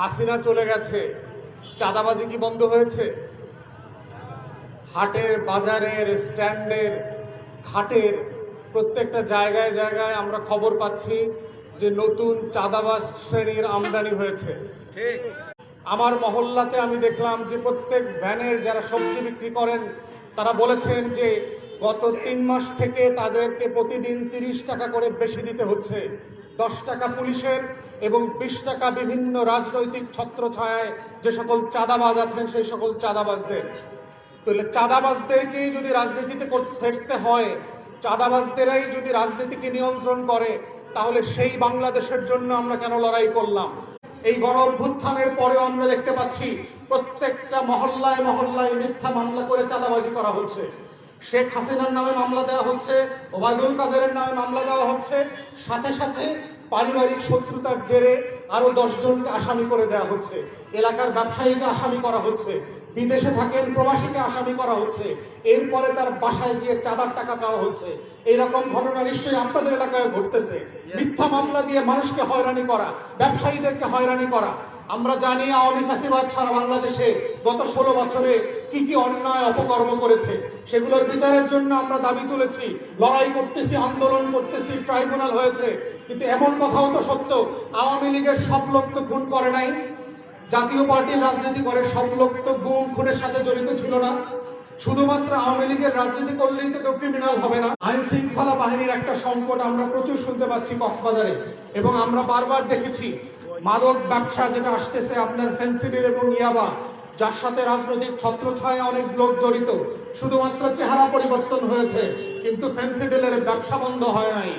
হাসিনা চলে গেছে। চাঁদাবাজি কি বন্ধ হয়েছে? হাটের বাজারের স্ট্যান্ডের ঘাটের প্রত্যেকটা জায়গায় জায়গায় আমরা খবর পাচ্ছি যে নতুন চাঁদাবাজ শ্রেণির আমদানি হয়েছে। আমার মহল্লাতে আমি দেখলাম যে প্রত্যেক ভ্যানের যারা সবজি বিক্রি করেন তারা বলেছেন যে গত তিন মাস থেকে তাদেরকে প্রতিদিন তিরিশ টাকা করে বেশি দিতে হচ্ছে। দশ টাকা পুলিশের এবং বিশ টাকা বিভিন্ন রাজনৈতিক ছত্র ছত্রছায়ায় যে সকল চাঁদাবাজ আছেন, সেই সকল চাঁদাবাজদের। তাহলে চাঁদাবাজদেরকেই যদি রাজনীতিতে থাকতে হয়, চাঁদাবাজদেরাই যদি রাজনীতিকে নিয়ন্ত্রণ করে, তাহলে সেই বাংলাদেশের জন্য আমরা কেন লড়াই করলাম? এই গণ অভ্যুত্থানের পরেও আমরা দেখতে পাচ্ছি, প্রত্যেকটা মহল্লায় মহল্লায় মিথ্যা মামলা করে চাঁদাবাজি করা হচ্ছে। শেখ হাসিনার নামে মামলা দেওয়া হচ্ছে, ওবায়দুল কাদেরের নামে মামলা দেওয়া হচ্ছে, সাথে সাথে পারিবারিক শত্রুতার জেরে আরও দশজনকে আসামি করে দেওয়া হচ্ছে। এলাকার ব্যবসায়ীকে আসামি করা হচ্ছে। বিদেশে থাকেন প্রবাসীকে আসামি করা হচ্ছে। এরপরে তার বাসায় গিয়ে চাঁদার টাকা চাওয়া হচ্ছে। এইরকম ঘটনা নিশ্চয়ই আপনাদের এলাকায় ঘটতেছে। মিথ্যা মামলা দিয়ে মানুষকে হয়রানি করা ব্যবসায়ীদেরকে হয়রানি করা। আমরা জানি আওয়ামী ফাঁসিবাদ সারা বাংলাদেশে গত ষোলো বছরে কি কি অন্যায় অপকর্ম করেছে, সেগুলোর বিচারের জন্য আমরা দাবি তুলেছি, লড়াই করতেছি, আন্দোলন করতেছি, ট্রাইব্যুনাল হয়েছে। কিন্তু এমন কথাও তো সত্য, আওয়ামী লীগের সব লোক তো খুন করে নাই। জাতীয় পার্টির রাজনীতি করে সব লোক তো গুম, খুনের সাথে জড়িত ছিল না। শুধুমাত্র আওয়ামী লীগের রাজনীতি করলেই তো কেউ ক্রিমিনাল হবে না। আইন শৃঙ্খলা বাহিনীর একটা সংকট আমরা প্রচুর শুনতে পাচ্ছি কক্সবাজারে, এবং আমরা বারবার দেখেছি মাদক ব্যবসা যেটা আসতেছে আপনার ফেন্সিডিল এবং ইয়াবা যার সাথে রাজনৈতিক ছত্রছায়া অনেক লোক জড়িত, শুধুমাত্র চেহারা পরিবর্তন হয়েছে, কিন্তু ফেন্সিডিলের ব্যবসা বন্ধ হয় নাই।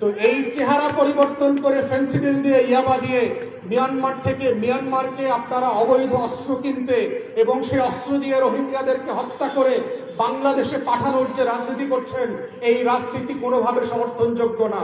তো এই চেহারা পরিবর্তন করে ফেন্সিডিল দিয়ে ইয়াবা দিয়ে মিয়ানমার থেকে মিয়ানমারকে আপনারা অবৈধ অস্ত্র কিনতে এবং সেই অস্ত্র দিয়ে রোহিঙ্গাদেরকে হত্যা করে বাংলাদেশে পাঠানোর যে রাজনীতি করছেন, এই রাজনীতি কোনোভাবে সমর্থনযোগ্য না।